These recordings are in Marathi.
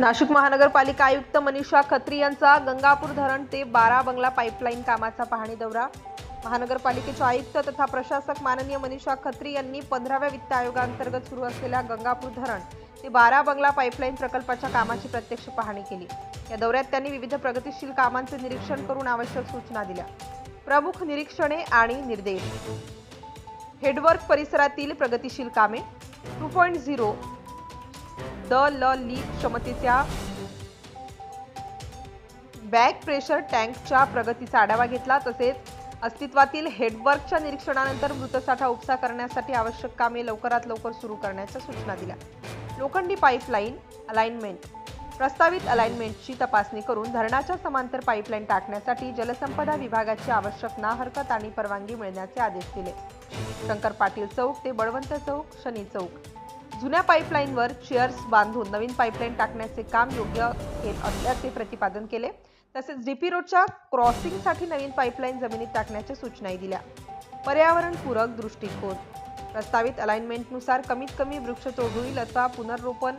नाशिक महानगरपालिका आयुक्त मनीषा खत्री यांचा गंगापूर धरण ते बारा बंगला पाईपलाईन कामाचा पाहणी दौरा. महानगरपालिकेचे आयुक्त तथा प्रशासक माननीय मनीषा खत्री यांनी पंधराव्या वित्त आयोगाअंतर्गत सुरू असलेल्या गंगापूर धरण ते बारा बंगला पाईपलाईन प्रकल्पाच्या कामाची प्रत्यक्ष पाहणी केली. या दौऱ्यात त्यांनी विविध प्रगतीशील कामांचे निरीक्षण करून आवश्यक सूचना दिल्या. प्रमुख निरीक्षणे आणि निर्देश. हेडवर्क परिसरातील प्रगतीशील कामे. टू पॉईंट झिरो द ल लीक क्षमतेच्या बॅक प्रेशर टँकच्या प्रगतीचा आढावा घेतला. तसेच अस्तित्वातील हेडवर्कच्या निरीक्षणानंतर मृतसाठा उपसा करण्यासाठी आवश्यक कामे लवकरात लवकर सुरू करण्याच्या सूचना दिल्या. लोखंडी पाईपलाईन अलाइनमेंट. प्रस्तावित अलाइनमेंटची तपासणी करून धरणाच्या समांतर पाईपलाईन टाकण्यासाठी जलसंपदा विभागाची आवश्यक ना हरकत आणि परवानगी मिळण्याचे आदेश दिले. शंकर पाटील चौक ते बळवंत चौक शनी चौक. जुन्या पाईपलाईनवर चेअर्स बांधून नवीन पाईपलाईन टाकण्याचे काम योग्य असल्याचे प्रतिपादन केले. तसेच डीपी रोडच्या क्रॉसिंगसाठी नवीन पाईपलाईन जमिनीत टाकण्याच्या सूचनाही दिल्या. पर्यावरणपूरक दृष्टिकोन. प्रस्तावित अलाइनमेंटनुसार कमीत कमी वृक्षतोड होईल असा पुनर्रोपण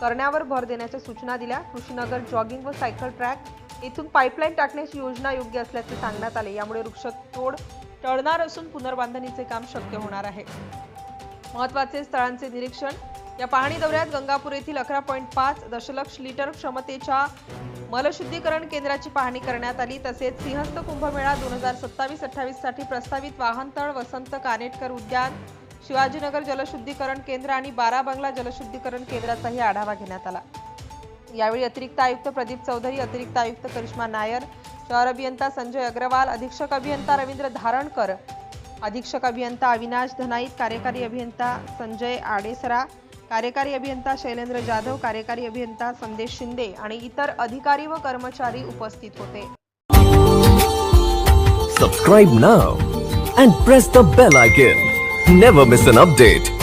करण्यावर भर देण्याच्या सूचना दिल्या. कृषीनगर जॉगिंग व सायकल ट्रॅक येथून पाईपलाईन टाकण्याची योजना योग्य असल्याचे सांगण्यात आले. यामुळे वृक्षतोड टळणार असून पुनर्बांधणीचे काम शक्य होणार आहे. महत्त्वाचे स्थळांचे निरीक्षण. या पाहणी दौऱ्यात गंगापूर येथील अकरा पॉईंट पाच दशलक्ष लिटर क्षमतेच्या मलशुद्धीकरण केंद्राची पाहणी करण्यात आली. तसेच सिंहस्थ कुंभमेळा दोन हजार सत्तावीस अठ्ठावीससाठी प्रस्तावित वाहनतळ वसंत कानेटकर उद्यान शिवाजीनगर जलशुद्धीकरण केंद्र आणि बारा बंगला जलशुद्धीकरण केंद्राचाही आढावा घेण्यात आला. यावेळी अतिरिक्त आयुक्त प्रदीप चौधरी अतिरिक्त आयुक्त करिश्मा नायर शहर अभियंता संजय अग्रवाल अधीक्षक अभियंता रवींद्र धारणकर अधीक्षक अभियंता अविनाश धनाईत कार्यकारी अभियंता संजय आडेसरा कार्यकारी अभियंता शैलेंद्र जाधव कार्यकारी अभियंता संदेश शिंदे आणि इतर अधिकारी व कर्मचारी उपस्थित होते. Subscribe now and press the bell icon never miss an update